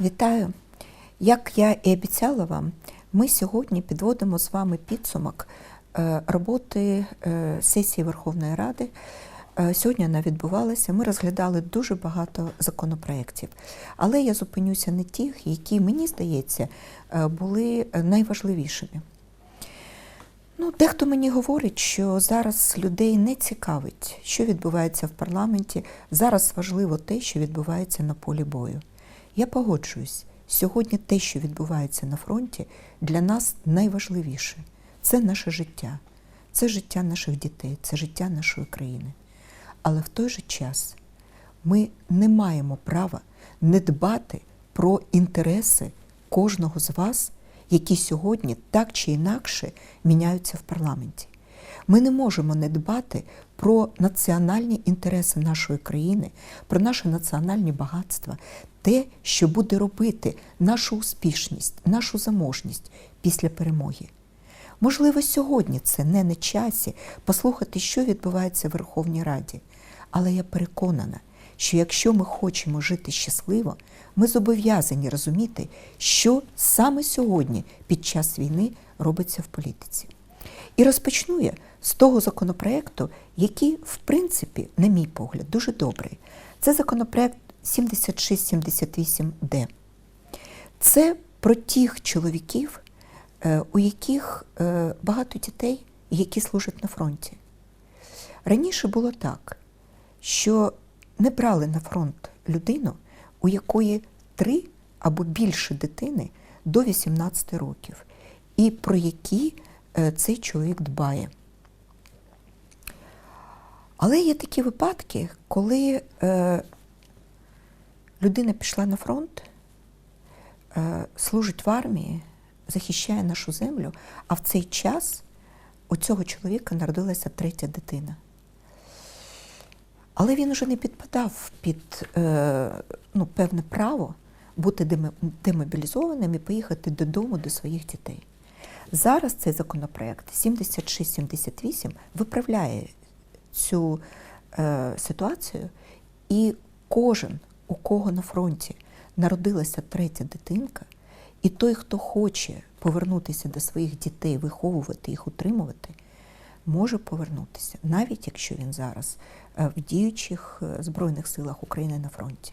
Вітаю! Як я і обіцяла вам, ми сьогодні підводимо з вами підсумок е, роботи е, сесії Верховної Ради. Е, Сьогодні вона відбувалася. Ми розглядали дуже багато законопроєктів. Але я зупинюся на тих, які, мені здається, були найважливішими. Ну, дехто мені говорить, що зараз людей не цікавить, що відбувається в парламенті. Зараз важливо те, що відбувається на полі бою. Я погоджуюсь, сьогодні те, що відбувається на фронті, для нас найважливіше. Це наше життя, це життя наших дітей, це життя нашої країни. Але в той же час ми не маємо права не дбати про інтереси кожного з вас, які сьогодні так чи інакше міняються в парламенті. Ми не можемо не дбати про національні інтереси нашої країни, про наше національні багатства, те, що буде робити нашу успішність, нашу заможність після перемоги. Можливо, сьогодні це не на часі послухати, що відбувається в Верховній Раді. Але я переконана, що якщо ми хочемо жити щасливо, ми зобов'язані розуміти, що саме сьогодні під час війни робиться в політиці. І розпочну я з того законопроекту, який, в принципі, на мій погляд, дуже добрий. Це законопроект 7678Д. Це про тих чоловіків, е, у яких е, багато дітей, які служать на фронті. Раніше було так, що не брали на фронт людину, у якої три або більше дитини до 18 років, і про які цей чоловік дбає. Але є такі випадки, коли е, людина пішла на фронт, е, служить в армії, захищає нашу землю, а в цей час у цього чоловіка народилася третя дитина. Але він уже не підпадав під е, ну, певне право бути демобілізованим і поїхати додому до своїх дітей. Зараз цей законопроект 7678 виправляє цю е, ситуацію, і кожен, у кого на фронті народилася третя дитинка, і той, хто хоче повернутися до своїх дітей, виховувати їх, утримувати, може повернутися, навіть якщо він зараз е, в діючих е, Збройних силах України на фронті.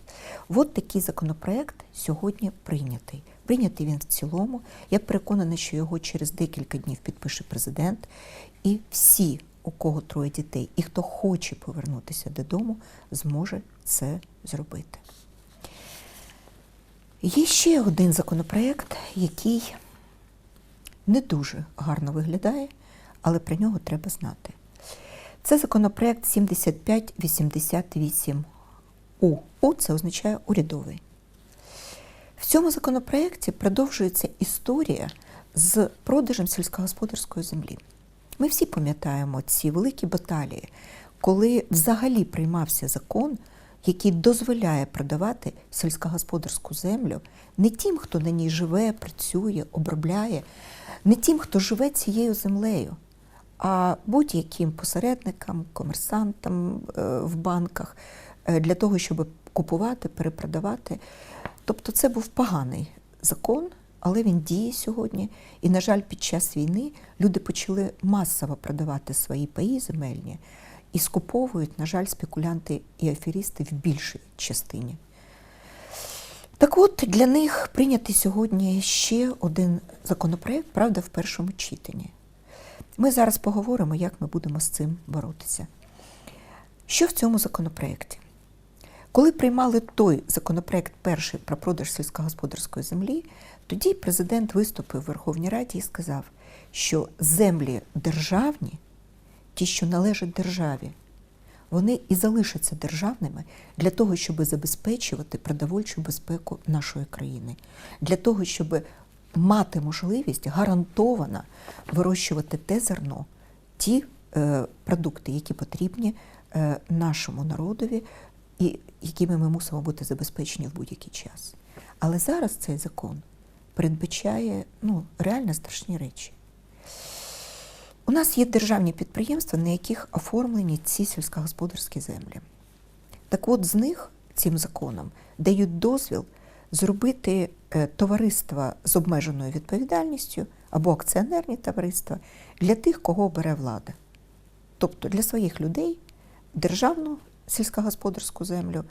От такий законопроект сьогодні прийнятий. Прийнятий він в цілому. Я переконана, що його через декілька днів підпише президент. І всі, у кого троє дітей, і хто хоче повернутися додому, зможе це зробити. Є ще один законопроект, який не дуже гарно виглядає, але про нього треба знати. Це законопроект 7588 У. У це означає урядовий. В цьому законопроекті продовжується історія з продажем сільськогосподарської землі. Ми всі пам'ятаємо ці великі баталії, коли взагалі приймався закон, який дозволяє продавати сільськогосподарську землю не тим, хто на ній живе, працює, обробляє, не тим, хто живе цією землею, а будь-яким посередникам, комерсантам е, в банках е, для того, щоб купувати, перепродавати. Тобто це був поганий закон, але він діє сьогодні. І, на жаль, під час війни люди почали масово продавати свої паї земельні і скуповують, на жаль, спекулянти і аферісти в більшій частині. Так от для них прийнятий сьогодні ще один законопроект, правда, в першому читанні. Ми зараз поговоримо, як ми будемо з цим боротися. Що в цьому законопроекті? Коли приймали той законопроект перший про продаж сільськогосподарської землі, тоді президент виступив в Верховній Раді і сказав, що землі державні, ті, що належать державі, вони і залишаться державними для того, щоб забезпечувати продовольчу безпеку нашої країни, для того, щоб мати можливість гарантовано вирощувати те зерно, ті е, продукти, які потрібні е, нашому народові, і якими ми мусимо бути забезпечені в будь-який час. Але зараз цей закон передбачає ну, реально страшні речі. У нас є державні підприємства, на яких оформлені ці сільськогосподарські землі. Так от з них цим законом дають дозвіл зробити е, товариства з обмеженою відповідальністю або акціонерні товариства для тих, кого бере влада. Тобто для своїх людей державну сільськогосподарську землю,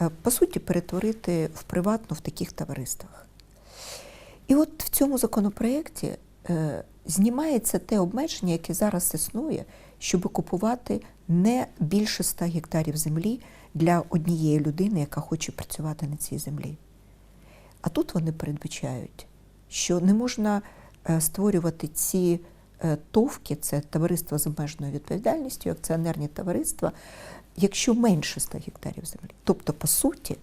е, по суті, перетворити в приватну в таких товариствах. І от в цьому законопроєкті е, знімається те обмеження, яке зараз існує, щоб купувати не більше 100 гектарів землі для однієї людини, яка хоче працювати на цій землі. А тут вони передбачають, що не можна е, створювати ці е, товки, це товариство з обмеженою відповідальністю, акціонерні товариства, якщо менше 100 гектарів землі. Тобто, по суті,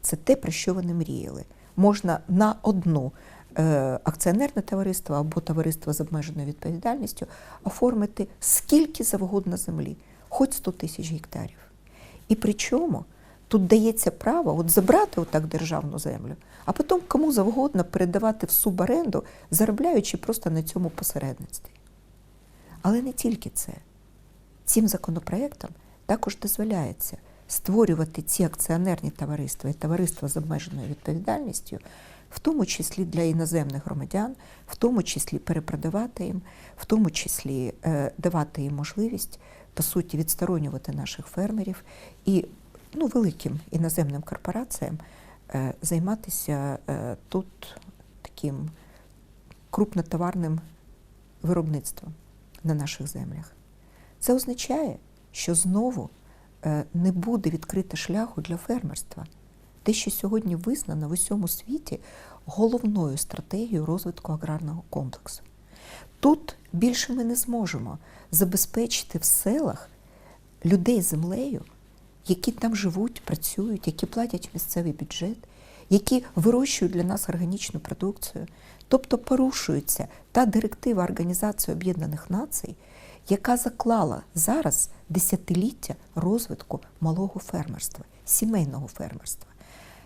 це те, про що вони мріяли. Можна на одну е, акціонерне товариство або товариство з обмеженою відповідальністю оформити скільки завгодно землі, хоч 100 тисяч гектарів. І причому тут дається право от забрати отак державну землю, а потім кому завгодно передавати в суборенду, заробляючи просто на цьому посередництві. Але не тільки це. Цим законопроектом також дозволяється створювати ці акціонерні товариства і товариства з обмеженою відповідальністю, в тому числі для іноземних громадян, в тому числі перепродавати їм, в тому числі е, давати їм можливість, по суті, відсторонювати наших фермерів і ну, великим іноземним корпораціям е, займатися е, тут таким крупнотоварним виробництвом на наших землях. Це означає, що знову е, не буде відкрито шляху для фермерства. Те, що сьогодні визнано в усьому світі головною стратегією розвитку аграрного комплексу. Тут більше ми не зможемо забезпечити в селах людей землею, які там живуть, працюють, які платять місцевий бюджет, які вирощують для нас органічну продукцію. Тобто порушується та директива Організації Об'єднаних Націй, яка заклала зараз десятиліття розвитку малого фермерства, сімейного фермерства.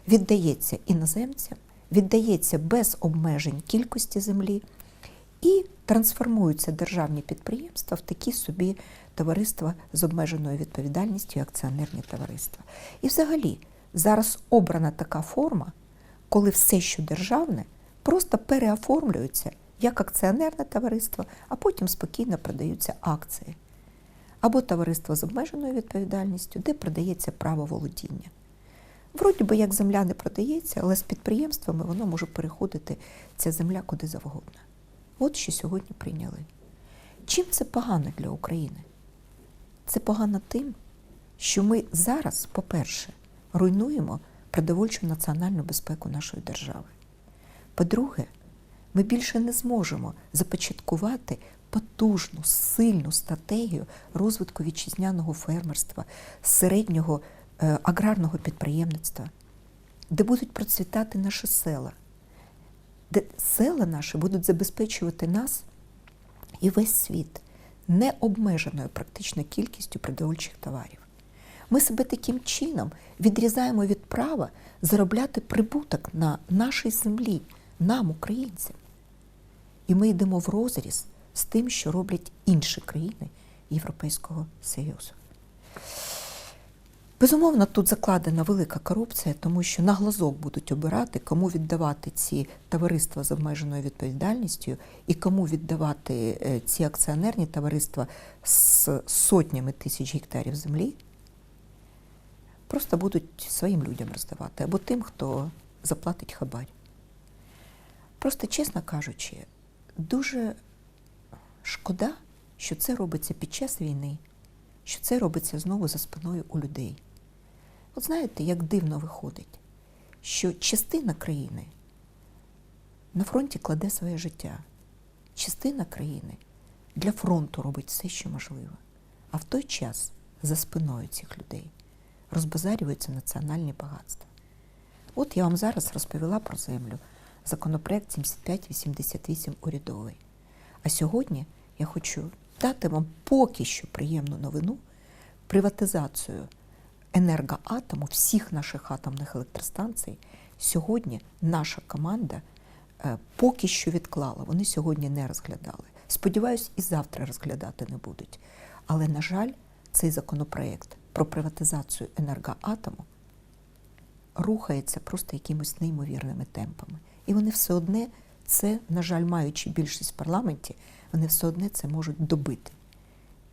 Віддається іноземцям, віддається без обмежень кількості землі і трансформуються державні підприємства в такі собі товариства з обмеженою відповідальністю, і акціонерні товариства. І взагалі зараз обрана така форма, коли все, що державне, просто переоформлюється як акціонерне товариство, а потім спокійно продаються акції. Або товариство з обмеженою відповідальністю, де продається право володіння. Вроді би, як земля не продається, але з підприємствами воно може переходити ця земля куди завгодно. От що сьогодні прийняли. Чим це погано для України? Це погано тим, що ми зараз, по-перше, руйнуємо продовольчу національну безпеку нашої держави. По-друге, ми більше не зможемо започаткувати потужну, сильну стратегію розвитку вітчизняного фермерства, середнього е, аграрного підприємництва, де будуть процвітати наші села, де села наші будуть забезпечувати нас і весь світ необмеженою практично кількістю продовольчих товарів. Ми себе таким чином відрізаємо від права заробляти прибуток на нашій землі, нам, українцям. І ми йдемо в розріз з тим, що роблять інші країни Європейського Союзу. Безумовно, тут закладена велика корупція, тому що на глазок будуть обирати, кому віддавати ці товариства з обмеженою відповідальністю і кому віддавати е, ці акціонерні товариства з сотнями тисяч гектарів землі. Просто будуть своїм людям роздавати або тим, хто заплатить хабарь. Просто, чесно кажучи, дуже шкода, що це робиться під час війни, що це робиться знову за спиною у людей. От знаєте, як дивно виходить, що частина країни на фронті кладе своє життя, частина країни для фронту робить все, що можливо. А в той час за спиною цих людей розбазарюються національні багатства. От я вам зараз розповіла про землю, законопроект 7588 урядовий. А сьогодні я хочу дати вам поки що приємну новину приватизацію енергоатому, всіх наших атомних електростанцій. Сьогодні наша команда е, поки що відклала, вони сьогодні не розглядали. Сподіваюсь, і завтра розглядати не будуть. Але, на жаль, цей законопроект про приватизацію енергоатому рухається просто якимось неймовірними темпами. І вони все одне це, на жаль, маючи більшість в парламенті, вони все одне це можуть добити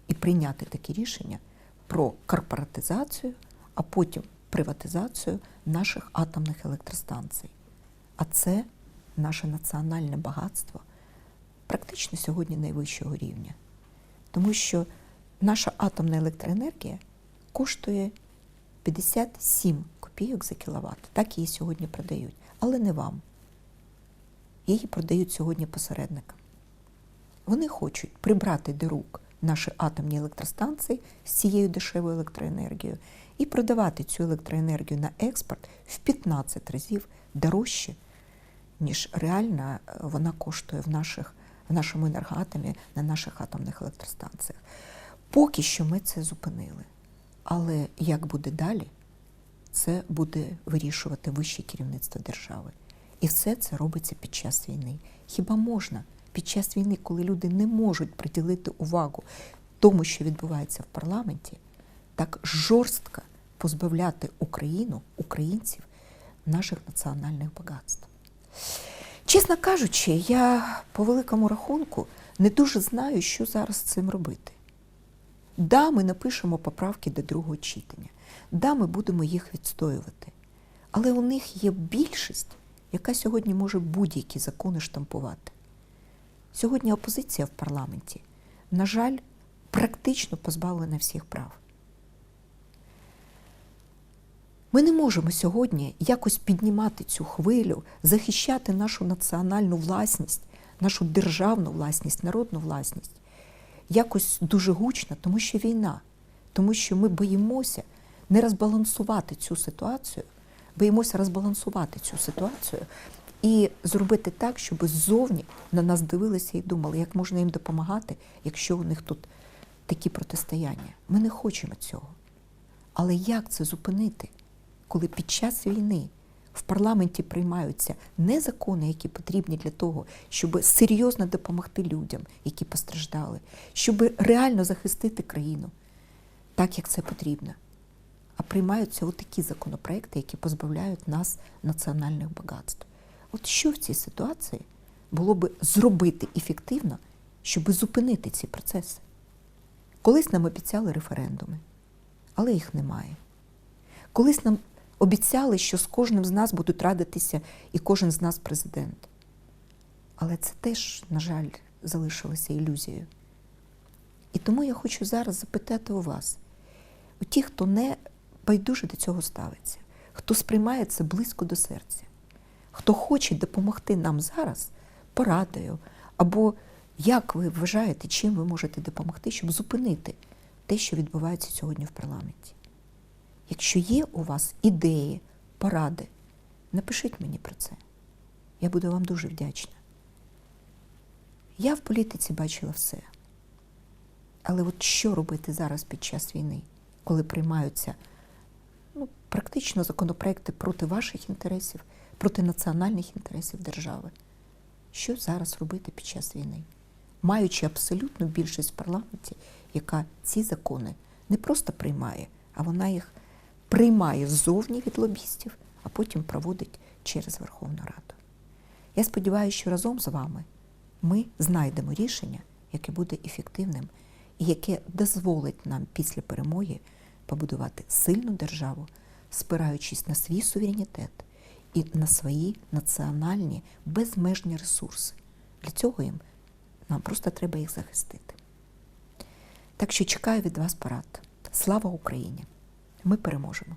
і прийняти такі рішення про корпоратизацію, а потім приватизацію наших атомних електростанцій. А це наше національне багатство практично сьогодні найвищого рівня. Тому що наша атомна електроенергія коштує 57 копійок за кіловат. Так її сьогодні продають. Але не вам. Її продають сьогодні посередникам. Вони хочуть прибрати до рук наші атомні електростанції з цією дешевою електроенергією і продавати цю електроенергію на експорт в 15 разів дорожче, ніж реально е, вона коштує в, наших, в нашому енергоатомі на наших атомних електростанціях. Поки що ми це зупинили. Але як буде далі, це буде вирішувати вище керівництво держави. І все це робиться під час війни. Хіба можна під час війни, коли люди не можуть приділити увагу тому, що відбувається в парламенті, так жорстко позбавляти Україну, українців, наших національних багатств? Чесно кажучи, я по великому рахунку не дуже знаю, що зараз з цим робити. Да, ми напишемо поправки до другого читання. Да, ми будемо їх відстоювати. Але у них є більшість, яка сьогодні може будь-які закони штампувати. Сьогодні опозиція в парламенті, на жаль, практично позбавлена всіх прав. Ми не можемо сьогодні якось піднімати цю хвилю, захищати нашу національну власність, нашу державну власність, народну власність якось дуже гучно, тому що війна, тому що ми боїмося не розбалансувати цю ситуацію, боїмося розбалансувати цю ситуацію і зробити так, щоб ззовні на нас дивилися і думали, як можна їм допомагати, якщо у них тут такі протистояння. Ми не хочемо цього. Але як це зупинити, коли під час війни в парламенті приймаються не закони, які потрібні для того, щоб серйозно допомогти людям, які постраждали, щоб реально захистити країну, так як це потрібно. А приймаються отакі законопроекти, які позбавляють нас національних багатств. От що в цій ситуації було би зробити ефективно, щоб зупинити ці процеси? Колись нам обіцяли референдуми, але їх немає. Колись нам обіцяли, що з кожним з нас будуть радитися і кожен з нас президент. Але це теж, на жаль, залишилося ілюзією. І тому я хочу зараз запитати у вас, у ті, хто не байдуже до цього ставиться, хто сприймає це близько до серця, хто хоче допомогти нам зараз порадою, або як ви вважаєте, чим ви можете допомогти, щоб зупинити те, що відбувається сьогодні в парламенті. Якщо є у вас ідеї, поради, напишіть мені про це. Я буду вам дуже вдячна. Я в політиці бачила все. Але от що робити зараз під час війни, коли приймаються ну, практично законопроекти проти ваших інтересів, проти національних інтересів держави? Що зараз робити під час війни? Маючи абсолютну більшість в парламенті, яка ці закони не просто приймає, а вона їх приймає ззовні від лобістів, а потім проводить через Верховну Раду. Я сподіваюся, що разом з вами ми знайдемо рішення, яке буде ефективним і яке дозволить нам після перемоги побудувати сильну державу, спираючись на свій суверенітет і на свої національні безмежні ресурси. Для цього їм нам просто треба їх захистити. Так що чекаю від вас порад. Слава Україні! Ми переможемо.